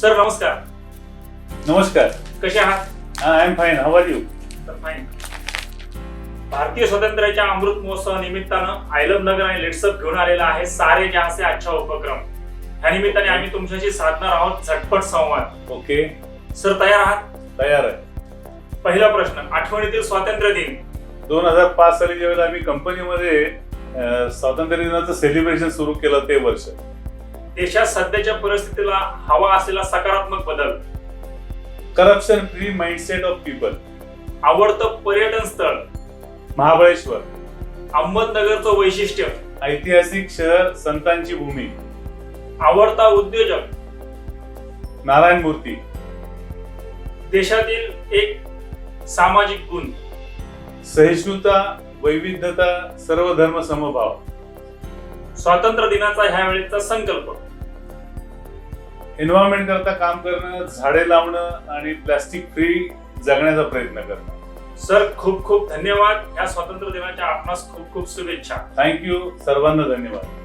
Sir नमस्कार. नमस्कार. कसे आहात? I am fine how you तर फाईन भारतीय स्वातंत्र्याच्या अमृत महोत्सव निमित्तानं आयलम नगर आणि लेट्सअप घेऊन आलेला आहे सारे जहासे अच्छा उपक्रम. ह्या निमित्ताने आम्ही तुमच्याशी साधणार आहोत झटपट संवाद. ओके सर तयार आहात? तयार आहे. पहिला प्रश्न आठवणीतील स्वातंत्र्य दिन. दोन हजार पाच साली ज्यावेळेला आम्ही कंपनीमध्ये अं, स्वातंत्र्य दिनाचं सेलिब्रेशन सुरू केलं ते वर्ष. देशात सध्याच्या परिस्थितीला हवा असलेला सकारात्मक बदल. Corruption free mindset of people आवडतं पर्यटन स्थळ. महाबळेश्वर. अहमदनगरचं वैशिष्ट्य. ऐतिहासिक शहर संतांची भूमी. आवडता उद्योजक. नारायण मूर्ती. देशातील एक सामाजिक गुण. सहिष्णुता वैविध्यता सर्व धर्म समभाव. स्वातंत्र्य दिनाचा ह्या वेळेचा संकल्प. एन्व्हायरमेंट करता काम करणं झाडे लावणं आणि प्लास्टिक फ्री जगण्याचा प्रयत्न करणं. सर खूप खूप धन्यवाद. या स्वातंत्र्य दिनाच्या आपणास खूप खूप शुभेच्छा. थँक्यू सर्वांना धन्यवाद.